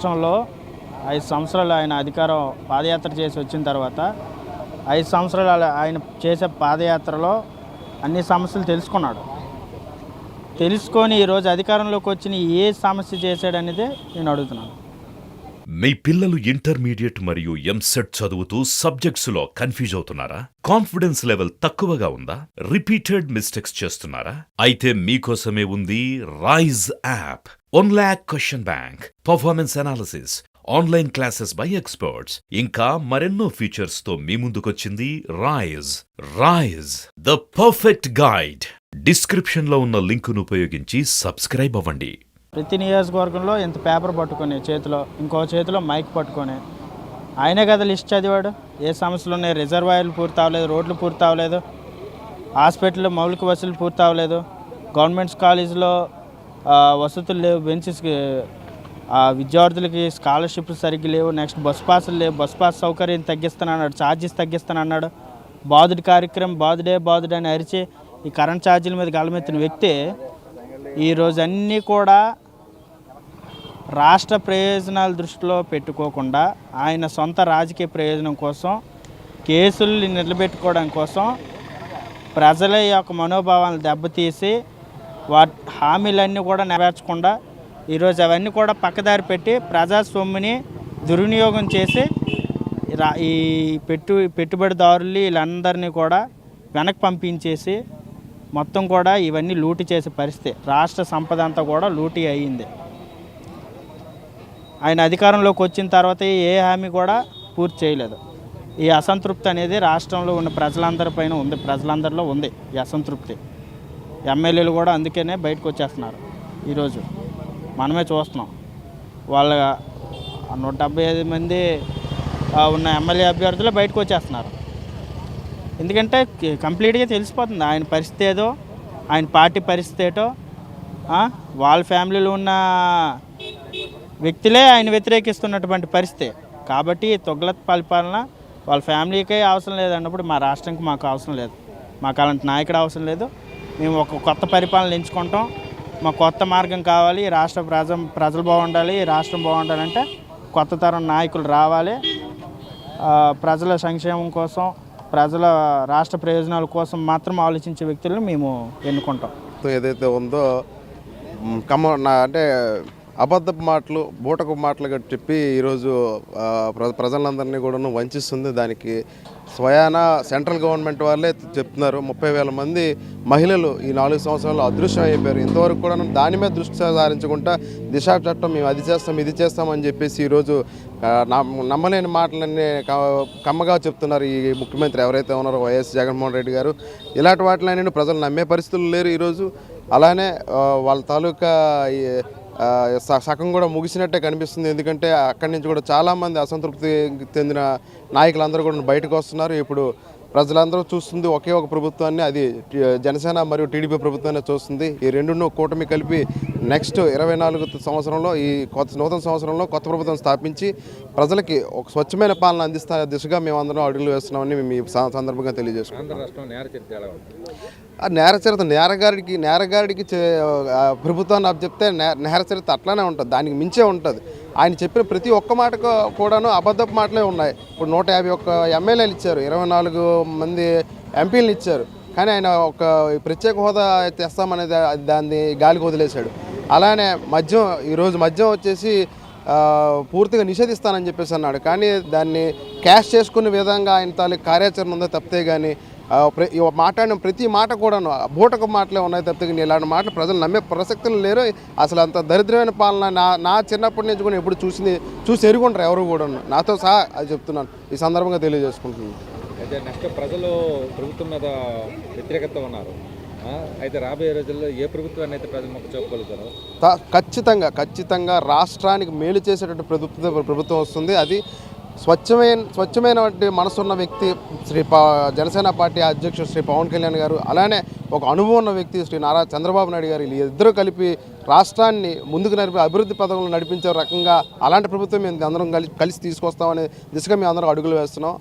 రాష్ట్రంలో ఐదు సంవత్సరాలు ఆయన అధికారం పాదయాత్ర చేసి వచ్చిన తర్వాత ఐదు సంవత్సరాలు ఆయన చేసే పాదయాత్రలో అన్ని సమస్యలు తెలుసుకున్నాడు. తెలుసుకొని ఈరోజు అధికారంలోకి వచ్చిన ఏ సమస్య చేశాడనేదే నేను అడుగుతున్నాను. మీ పిల్లలు ఇంటర్మీడియట్ మరియు ఎంసెట్ చదువుతూ సబ్జెక్ట్స్లో కన్ఫ్యూజ్ అవుతున్నారా? కాన్ఫిడెన్స్ లెవెల్ తక్కువగా ఉందా? రిపీటెడ్ మిస్టేక్స్ చేస్తున్నారా? అయితే మీకోసమే ఉంది rise app one lakh question bank performance analysis online classes by experts ఇంకా మరెన్నో ఫీచర్స్తో మీ ముందుకొచ్చింది rise rise the perfect guide డిస్క్రిప్షన్లో ఉన్న లింకును ఉపయోగించి సబ్స్క్రైబ్ అవ్వండి. ప్రతి నియోజకవర్గంలో ఇంత పేపర్ పట్టుకొని చేతిలో ఇంకో చేతిలో మైక్ పట్టుకొని ఆయనే కదా లిస్ట్ చదివాడు? ఏ సమస్యలు ఉన్నాయి? రిజర్వాయర్లు పూర్తి అవ్వలేదు రోడ్లు పూర్తి అవ్వలేదు హాస్పిటల్లో మౌలిక వసతులు పూర్తి అవ్వలేదు గవర్నమెంట్స్ కాలేజీలో వసతులు లేవు బెంచెస్కి విద్యార్థులకి స్కాలర్షిప్లు సరిగ్గా లేవు. నెక్స్ట్ బస్ పాసులు లేవు. బస్ పాస్ సౌకర్యం తగ్గిస్తానన్నాడు ఛార్జెస్ తగ్గిస్తానన్నాడు బాధుడి కార్యక్రమం బాధుడే బాధుడే అని అరిచి ఈ కరెంట్ ఛార్జీల మీద గలమెత్తిన వ్యక్తి ఈరోజు అన్నీ కూడా రాష్ట్ర ప్రయోజనాల దృష్టిలో పెట్టుకోకుండా ఆయన సొంత రాజకీయ ప్రయోజనం కోసం కేసులు నిలబెట్టుకోవడం కోసం ప్రజల యొక్క మనోభావాలను దెబ్బతీసి వా హామీలన్నీ కూడా నెరవేర్చకుండా ఈరోజు అవన్నీ కూడా పక్కదారి పెట్టి ప్రజాస్వామ్యని దుర్వినియోగం చేసి రా- ఈ పెట్టు పెట్టుబడిదారులు వీళ్ళందరినీ కూడా వెనక్కి పంపించేసి మొత్తం కూడా ఇవన్నీ లూటి చేసే పరిస్థితి. రాష్ట్ర సంపద అంతా కూడా లూటీ అయ్యింది ఆయన అధికారంలోకి వచ్చిన తర్వాత ఏ హామీ కూడా పూర్తి చేయలేదు. ఈ అసంతృప్తి అనేది రాష్ట్రంలో ఉన్న ప్రజలందరి పైన ఉంది. ప్రజలందరిలో ఉంది ఈ అసంతృప్తి. ఎమ్మెల్యేలు కూడా అందుకనే బయటకు వచ్చేస్తున్నారు. ఈరోజు మనమే చూస్తున్నాం. వాళ్ళ నూట డెబ్బై ఐదు మంది ఉన్న ఎమ్మెల్యే అభ్యర్థులు బయటకు వచ్చేస్తున్నారు. ఎందుకంటే కంప్లీట్గా తెలిసిపోతుంది ఆయన పరిస్థితి ఏదో ఆయన పార్టీ పరిస్థితి ఏటో వాళ్ళ ఫ్యామిలీలో ఉన్న వ్యక్తులే ఆయన వ్యతిరేకిస్తున్నటువంటి పరిస్థితి. కాబట్టి తొగ్లత్ పరిపాలన వాళ్ళ ఫ్యామిలీకే అవసరం లేదన్నప్పుడు మా రాష్ట్రానికి మాకు అవసరం లేదు. మాకు అలాంటి నాయకుడు అవసరం లేదు. మేము ఒక కొత్త పరిపాలన ఎంచుకుంటాం. మాకు కొత్త మార్గం కావాలి. రాష్ట్ర ప్రజ ప్రజలు బాగుండాలి. రాష్ట్రం బాగుండాలంటే కొత్త తరం నాయకులు రావాలి. ప్రజల సంక్షేమం కోసం ప్రజల రాష్ట్ర ప్రయోజనాల కోసం మాత్రం ఆలోచించే వ్యక్తులను మేము ఎన్నుకుంటాం. ఏదైతే ఉందో కమ కమ్మ అంటే అబద్ధపు మాటలు బూటకు మాటలు చెప్పి ఈరోజు ప్ర ప్రజలందరినీ కూడాను వంచిస్తుంది. దానికి స్వయాన సెంట్రల్ గవర్నమెంట్ వాళ్ళే చెప్తున్నారు. ముప్పై వేల మంది మహిళలు ఈ నాలుగు సంవత్సరాలు అదృశ్యం అయిపోయారు. ఇంతవరకు కూడా దాని మీద దృష్టి సారించకుండా దిశా చట్టం మేము అది చేస్తాం ఇది చేస్తామని చెప్పేసి ఈరోజు నమ్మలేని మాటలన్నీ కమ్మగా చెప్తున్నారు ఈ ముఖ్యమంత్రి ఎవరైతే ఉన్నారో వైఎస్ జగన్మోహన్ రెడ్డి గారు. ఇలాంటి వాటిలన్నీ ప్రజలు నమ్మే పరిస్థితులు లేరు ఈరోజు. అలానే వాళ్ళ తాలూకా ఈ, సగం కూడా ముగిసినట్టే కనిపిస్తుంది. ఎందుకంటే అక్కడి నుంచి కూడా చాలామంది అసంతృప్తి చెందిన నాయకులందరూ కూడా బయటకు వస్తున్నారు. ఇప్పుడు ప్రజలందరూ చూస్తుంది ఒకే ఒక ప్రభుత్వాన్ని అది జనసేన మరియు టీడీపీ ప్రభుత్వాన్ని చూస్తుంది. ఈ రెండును కూటమి కలిపి నెక్స్ట్ ఇరవై నాలుగు సంవత్సరంలో ఈ కొత్త నూతన సంవత్సరంలో కొత్త ప్రభుత్వం స్థాపించి ప్రజలకి ఒక స్వచ్ఛమైన పాలన అందిస్తా దిశగా మేము అడుగులు వేస్తున్నామని మేము ఈ సందర్భంగా తెలియజేసుకుంటాం ఆంధ్ర రాష్ట్రం నేర చరిత్ర ఎలా ఉంది? ఆ నేర చరిత్ర నేరగాడికి నేరగాడికి చే- ఆ ప్రభుత్వాన్ని అప్పచెప్తే నే- నేర చరిత్ర అట్లానే ఉంటుంది. దానికి మించే ఉంటుంది. ఆయన చెప్పిన ప్రతి ఒక్క మాట కూడాను అబద్ధపు మాటలే ఉన్నాయి. ఇప్పుడు నూట యాభై ఒక్క ఎమ్మెల్యేలు ఇచ్చారు ఇరవై నాలుగు మంది ఎంపీలను ఇచ్చారు. కానీ ఆయన ఒక ప్రత్యేక హోదా తెస్తామనేది దాన్ని గాలికి వదిలేశాడు. అలానే మద్యం ఈరోజు మద్యం వచ్చేసి పూర్తిగా నిషేధిస్తానని చెప్పేసి అన్నాడు. కానీ దాన్ని క్యాష్ చేసుకునే విధంగా ఆయన తాలూకు కార్యాచరణ ఉందో తప్పితే కానీ మాట్లాడిన ప్రతి మాట కూడాను బూటకు మాటలే ఉన్నాయి తప్పితే కానీ ఇలాంటి మాటలు ప్రజలు నమ్మే ప్రసక్తులు లేరు. అసలు అంత దరిద్రమైన పాలన నా నా చిన్నప్పటి నుంచి కూడా ఎప్పుడు చూసింది చూసి ఎరుగుంటారు ఎవరు కూడా నాతో సహా అది చెప్తున్నాను. ఈ సందర్భంగా తెలియజేసుకుంటున్నాను. అయితే నెక్స్ట్ ప్రజలు ప్రభుత్వం మీద వ్యతిరేకత ఉన్నారు. అయితే రాబోయే రోజుల్లో ఏ ప్రభుత్వాన్ని అయితే ప్రజలు మొక్క చూపగలుగుతారు? త- ఖచ్చితంగా ఖచ్చితంగా రాష్ట్రానికి మేలు చేసేటటువంటి ప్రభుత్వం ప్రభుత్వం వస్తుంది. అది స్వచ్ఛమైన స్వచ్ఛమైనటువంటి మనసున్న వ్యక్తి శ్రీ జనసేన పార్టీ అధ్యక్షుడు శ్రీ పవన్ కళ్యాణ్ గారు అలానే ఒక అనుభవం ఉన్న వ్యక్తి శ్రీ నారా చంద్రబాబు నాయుడు గారు ఇద్దరు కలిపి రాష్ట్రాన్ని ముందుకు నడిపి అభివృద్ధి పథకంలో నడిపించే రకంగా అలాంటి ప్రభుత్వం మేము అందరం కలిసి కలిసి తీసుకొస్తామనే దిశగా మేము అందరం అడుగులు వేస్తున్నాం.